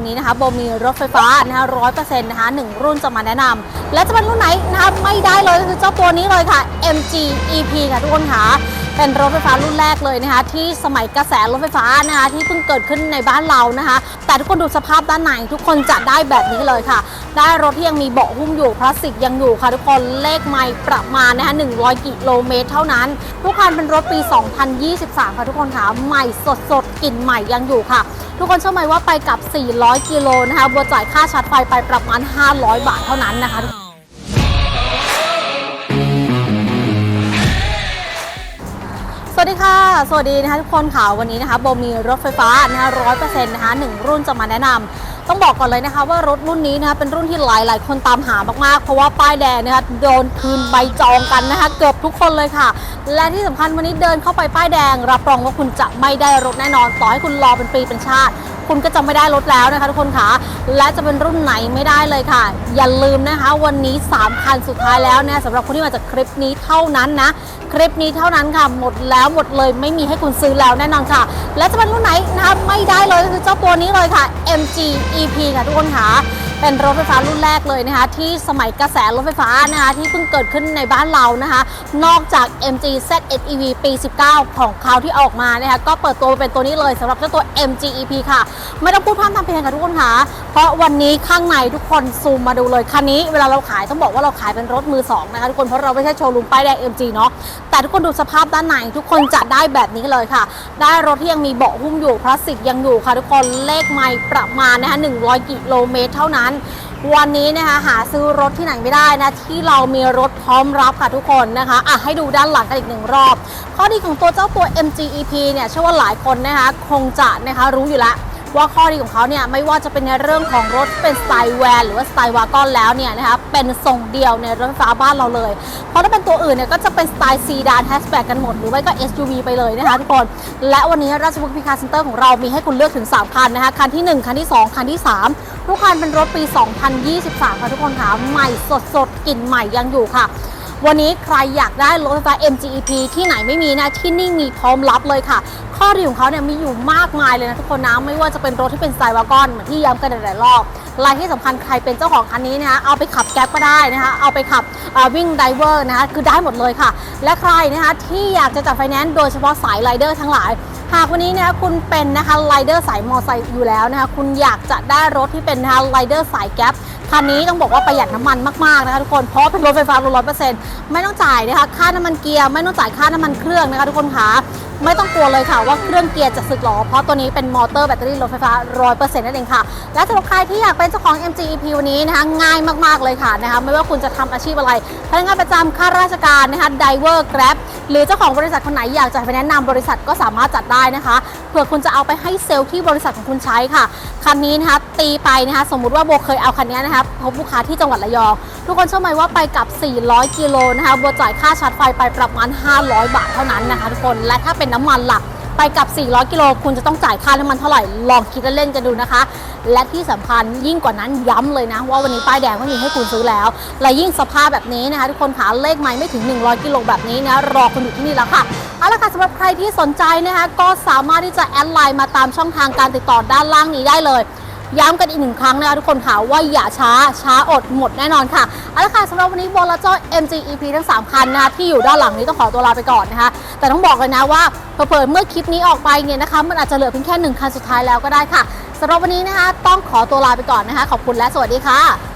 วันนี้นะคะโบมีรถไฟฟ้านะคะร้อยเปอร์เซ็นต์นะคะหนึ่งรุ่นจะมาแนะนำและจะเป็นรุ่นไหนนะคะไม่ได้เลยก็คือเจ้าตัวนี้เลยค่ะ MG EP ค่ะทุกคนค่ะ เป็นรถไฟฟ้ารุ่นแรกเลยนะคะที่สมัยกระแสรถไฟฟ้านะคะที่เพิ่งเกิดขึ้นในบ้านเรานะคะ แต่ทุกคนดูสภาพด้านในทุกคนจะได้แบบนี้เลยค่ะ ได้รถที่ยังมีเบาะหุ้มอยู่พลาสติกยังอยู่ค่ะทุกคนเลขไมล์ประมาณนะคะ100 กิโลเมตรเท่านั้น ทุกคันเป็นรถปี 2023 ค่ะทุกคนค่ะใหม่สดสดกลิ่นใหม่ยังอยู่ค่ะ ทุกคนเชื่อไหมว่าไปกับ 400 กิโลนะคะบัวจ่ายค่าชาร์จไฟไปประมาณ 500 บาทเท่านั้นนะคะ วัสดีค่ะ สวัสดีนะคะทุกคนค่ะ วันนี้นะคะโบมีรถไฟฟ้านะคะร้อยเปอร์เซ็นต์นะคะหนึ่งรุ่นจะมาแนะนำต้องบอกก่อนเลยนะคะว่ารถรุ่นนี้นะคะเป็นรุ่นที่หลายหลายคนตามหามากๆ เพราะว่าป้ายแดงนะคะโดนคืนใบจองกันนะคะเกือบทุกคนเลยค่ะ และที่สำคัญวันนี้เดินเข้าไปป้ายแดง รับรองว่าคุณจะไม่ได้รถแน่นอน ต่อให้คุณรอเป็นปีเป็นชาติ คุณก็จะไม่ได้รถแล้วนะคะทุกคนค่ะ และจะเป็นรุ่นไหนไม่ได้เลยค่ะ อย่าลืมนะคะ วันนี้ 3 คันสุดท้ายแล้วเนี่ยสำหรับคนที่มาจากคลิปนี้เท่านั้นนะ คลิปนี้เท่านั้นค่ะ หมดแล้วหมดเลยไม่มีให้คุณซื้อแล้วแน่นอนค่ะ และจะเป็นรุ่นไหนนะคะไม่ได้เลยก็คือเจ้าตัวนี้เลยค่ะ MG EP ค่ะทุกคนค่ะ เป็นรถไฟฟ้ารุ่นแรกเลยนะคะที่สมัยกระแสรถไฟฟ้านะคะที่เพิ่งเกิดขึ้นในบ้านเรานะคะ นอกจาก MG ZEV ปี 19 ของเขาที่ออกมานะคะก็เปิดตัวเป็นตัวนี้เลยสำหรับเจ้าตัว MG EP ค่ะ ไม่ต้องพูดพร่ำทำเพลงค่ะทุกคนค่ะ เพราะวันนี้ข้างในทุกคนซูมมาดูเลยคันนี้เวลาเราขายต้องบอกว่าเราขายเป็นรถมือสองนะคะทุกคนเพราะเราไม่ใช่โชว์รูมป้ายแดง MG เนาะแต่ทุกคนดูสภาพด้านในทุกคนจะได้แบบนี้เลยค่ะ ได้รถที่ยังมีเบาะหุ้มอยู่พลาสติกยังอยู่ค่ะทุกคนเลขไมล์ประมาณนะคะ100กิโลเมตรเท่านั้นวันนี้นะคะหาซื้อรถที่ไหนไม่ได้นะที่เรามีรถพร้อมรับค่ะทุกคนนะคะอะให้ดูด้านหลังกันอีกหนึ่งรอบ ข้อดีของตัวเจ้าตัว MG EP เนี่ยเชื่อว่าหลายคนนะคะคงจะนะคะรู้อยู่แล้ว ว่าข้อดีของเขาเนี่ยไม่ว่าจะเป็นในเรื่องของรถเป็นสไตล์แวนหรือว่าสไตล์วากอนแล้วเนี่ยนะคะเป็นทรงเดียวในรถไฟฟ้าบ้านเราเลย เพราะถ้าเป็นตัวอื่นเนี่ยก็จะเป็นสไตล์ซีดานแฮชแบ็กกันหมด หรือไม่ก็ SUV ไปเลยนะคะทุกคน และวันนี้ราชบุรีพิคาร์เซ็นเตอร์ของเรามีให้คุณเลือกถึง 3 คันนะคะ คันที่ 1 คันที่ 2 คันที่ 3 ทุกคันเป็นรถปี 2023 ค่ะทุกคนค่ะใหม่สดสดกลิ่นใหม่ยังอยู่ค่ะวันนี้ใครอยากได้รถไฟฟ้า MGEP ที่ไหนไม่มีนะ ที่นี่มีพร้อมรับเลยค่ะ ข้อดีของเขาเนี่ยมีอยู่มากมายเลยนะทุกคนนะไม่ว่าจะเป็นรถที่เป็นสไตล์วากอนเหมือนที่ย้ำกันหลายๆรอบรายที่สำคัญใครเป็นเจ้าของคันนี้นะคะเอาไปขับแก๊ปก็ได้นะคะเอาไปขับวิ่งไดเวอร์นะคะคือได้หมดเลยค่ะ และใครนะคะที่อยากจะจัดไฟแนนซ์โดยเฉพาะสายไรเดอร์ทั้งหลายหากวันนี้นะคะคุณเป็นนะคะไรเดอร์สายมอเตอร์ไซค์อยู่แล้วนะคะคุณอยากจะได้รถที่เป็นนะคะไรเดอร์สายแก๊ปคันนี้ต้องบอกว่าประหยัดน้ำมันมากๆนะคะทุกคนเพราะเป็นรถไฟฟ้าร้อยเปอร์เซ็นต์ไม่ต้องจ่ายนะคะค่าน้ำมันเกียร์ไม่ต้องจ่ายค่าน้ำมันเครื่องนะคะทุกคนคะ ไม่ต้องกลัวเลยค่ะว่าเครื่องเกียร์จะสึกหรอ เพราะตัวนี้เป็นมอเตอร์แบตเตอรี่รถไฟฟ้าร้อยเปอร์เซ็นต์นั่นเองค่ะ และสำหรับใครที่อยากเป็นเจ้าของ MG EP วันนี้นะคะง่ายมากๆเลยค่ะนะคะไม่ว่าคุณจะทำอาชีพอะไรพนักงานประจำข้าราชการนะคะไดเวอร์แกร็บหรือเจ้าของบริษัทคนไหนอยากจะไปแนะนำบริษัทก็สามารถจัดได้นะคะเผื่อคุณจะเอาไปให้เซลล์ที่บริษัทของคุณใช้ค่ะคันนี้นะคะตีไปนะคะสมมุติว่าโบเคยเอาคันนี้นะคะพบลูกค้าที่จังหวัดระยอง ทุกคนเชื่อไหมว่าไปกับ 400 กิโลนะคะโบจ่ายค่าชาร์จไฟไปประมาณ 500 บาทเท่านั้นนะคะทุกคนและถ้าเป็นน้ำมันหลักไปกับ 400 กิโล คุณจะต้องจ่ายค่าน้ำมันเท่าไหร่ ลองคิดเล่นๆกันดูนะคะ และที่สำคัญยิ่งกว่านั้นย้ำเลยนะ ว่าวันนี้ป้ายแดงไม่มีให้คุณซื้อแล้ว และยิ่งสภาพแบบนี้นะคะ ทุกคนขาเลขไม้ไม่ถึง 100 กิโลแบบนี้นะ รอคุณอยู่ที่นี่แล้วค่ะ เอาละค่ะสำหรับใครที่สนใจนะคะ ก็สามารถที่จะแอดไลน์มาตามช่องทางการติดต่อด้านล่างนี้ได้เลย ย้ำกันอีกหนึ่งครั้งนะคะทุกคนค่ะว่าอย่าช้าช้าอดหมดแน่นอนค่ะเอาละค่ะสำหรับวันนี้บอลลจ้า MG EP ทั้ง 3 คันนะคะที่อยู่ด้านหลังนี้ต้องขอตัวลาไปก่อนนะคะ แต่ต้องบอกเลยนะว่าเผลอเมื่อคลิปนี้ออกไปเนี่ยนะคะ มันอาจจะเหลือเพียงแค่หนึ่งคันสุดท้ายแล้วก็ได้ค่ะสำหรับวันนี้นะคะ ต้องขอตัวลาไปก่อนนะคะ ขอบคุณและสวัสดีค่ะ